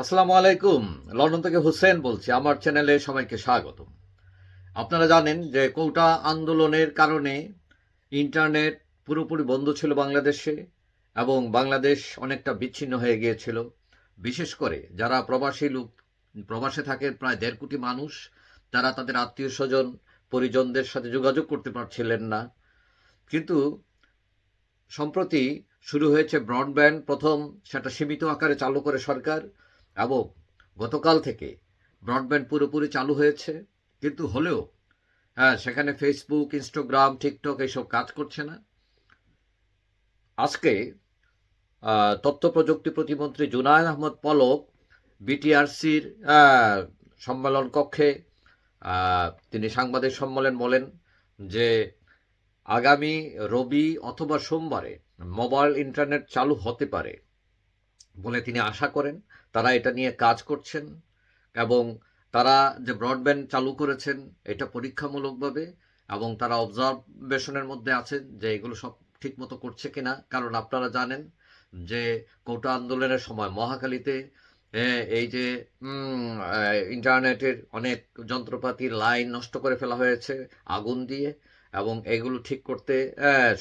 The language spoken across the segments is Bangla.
আসসালামু আলাইকুম। লন্ডন থেকে হুসেন বলছি। আমার চ্যানেলে সবাইকে স্বাগত আপনারা জানেন যে কোটা আন্দোলনের কারণে ইন্টারনেট পুরোপুরি বন্ধ ছিল বাংলাদেশে এবং বাংলাদেশ অনেকটা বিচ্ছিন্ন হয়ে গিয়েছিল। বিশেষ করে যারা প্রবাসী লোক, প্রবাসে থাকে প্রায় দেড় কোটি মানুষ, তারা তাদের আত্মীয় স্বজন, পরিজনদের সাথে যোগাযোগ করতে পারছিলেন না। কিন্তু সম্প্রতি শুরু হয়েছে ব্রডব্যান্ড, প্রথম সেটা সীমিত আকারে চালু করে সরকার। এবং গতকাল থেকে ব্রডব্যান্ড পুরোপুরি চালু হয়েছে, কিন্তু হলেও হ্যাঁ সেখানে ফেসবুক ইনস্টাগ্রাম টিকটক এইসব কাজ করছে না। আজকে তথ্য প্রযুক্তি প্রতিমন্ত্রী জুনায়দ আহমদ পলক বিটিআরসির সম্মেলন কক্ষে তিনি সাংবাদিক সম্মেলন বলেন যে আগামী রবি অথবা সোমবারে মোবাইল ইন্টারনেট চালু হতে পারে। বলে তিনি আশা করেন তারা এটা নিয়ে কাজ করছেন এবং তারা যে ব্রডব্যান্ড চালু করেছেন এটা পরীক্ষামূলকভাবে এবং তারা অবজারভেশনের মধ্যে আছেন যে এগুলো সব ঠিকমতো করছে কিনা। কারণ আপনারা জানেন যে কোটা আন্দোলনের সময় মহাখালীতে এ, এই যে ইন্টারনেটের অনেক যন্ত্রপাতি লাইন নষ্ট করে ফেলা হয়েছে আগুন দিয়ে। এবং এগুলো ঠিক করতে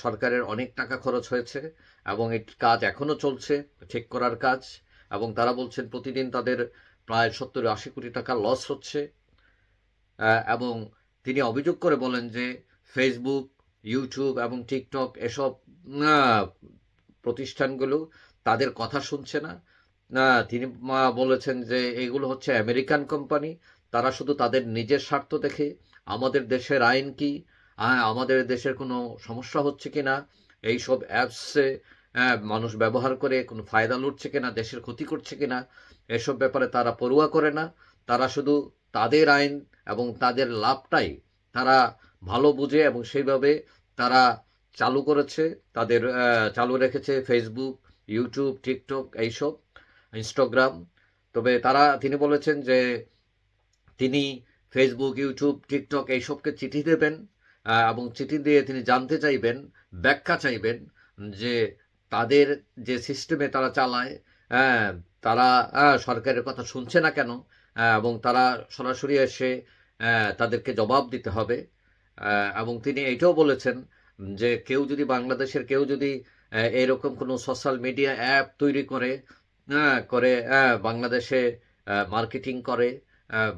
সরকারের অনেক টাকা খরচ হয়েছে এবং এই কাজ এখনও চলছে, ঠিক করার কাজ। এবং তারা বলছেন প্রতিদিন তাদের প্রায় সত্তর আশি কোটি টাকা লস হচ্ছে। এবং তিনি অভিযোগ করে বলেন যে ফেসবুক ইউটিউব এবং টিকটক এসব প্রতিষ্ঠানগুলো তাদের কথা শুনছে না। না, তিনি বলেছেন যে এগুলো হচ্ছে আমেরিকান কোম্পানি তারা শুধু তাদের নিজের স্বার্থ দেখে, আমাদের দেশের আইন কি আহ, আমাদের দেশের কোনো সমস্যা হচ্ছে কিনা? এইসব অ্যাপসে মানুষ ব্যবহার করে কোনো ফায়দা লুটছে কিনা? দেশের ক্ষতি করছে কিনা? এসব ব্যাপারে তারা পড়ুয়া করে না। তারা শুধু তাদের আইন এবং তাদের লাভটাই তারা ভালো বুঝে এবং সেইভাবে তারা চালু করেছে। তাদের চালু রেখেছে ফেসবুক ইউটিউব টিকটক এইসব ইনস্টাগ্রাম তবে তারা তিনি বলেছেন যে তিনি ফেসবুক ইউটিউব টিকটক এইসবকে চিঠি দেবেন। এবং চিঠি দিয়ে তিনি জানতে চাইবেন ব্যাখ্যা চাইবেন যে তাদের যে সিস্টেমে তারা চালায় হ্যাঁ তারা আহ, সরকারের কথা শুনছে না কেন এবং তারা সরাসরি এসে তাদেরকে জবাব দিতে হবে। এবং তিনি এইটাও বলেছেন যে কেউ যদি বাংলাদেশের কেউ যদি এরকম কোনো সোশ্যাল মিডিয়া অ্যাপ তৈরি করে আহ, করে বাংলাদেশে মার্কেটিং করে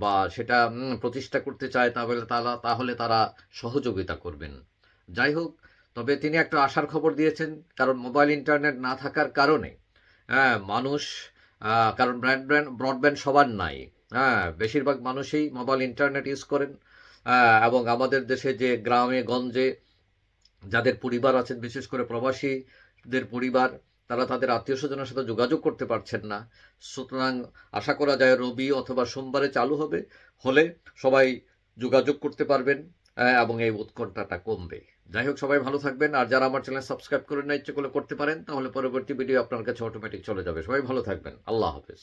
বা সেটা প্রতিষ্ঠা করতে চায় তাহলে তারা তাহলে তারা সহযোগিতা করবেন। যাই হোক, তবে তিনি একটা আশার খবর দিয়েছেন, কারণ মোবাইল ইন্টারনেট না থাকার কারণে হ্যাঁ মানুষ কারণ ব্রডব্যান্ড ব্রডব্যান্ড সবার নাই। হ্যাঁ বেশিরভাগ মানুষই মোবাইল ইন্টারনেট ইউজ করেন এবং আমাদের দেশে যে গ্রামে, গঞ্জে যাদের পরিবার আছেন, বিশেষ করে প্রবাসীদের পরিবার তারা তাদের আত্মীয় স্বজনের সাথে যোগাযোগ করতে পারছেন না। সুতরাং আশা করা যায় রবি অথবা সোমবারে চালু হবে, হলে সবাই যোগাযোগ করতে পারবেন এবং এই উৎকণ্ঠাটা কমবে। যাই হোক, সবাই ভালো থাকবেন, আর যারা আমার চ্যানেল সাবস্ক্রাইব করে না, ইচ্ছে করলে করতে পারেন, তাহলে পরবর্তী ভিডিও আপনার কাছে অটোমেটিক চলে যাবে। সবাই ভালো থাকবেন। আল্লাহ হাফেজ।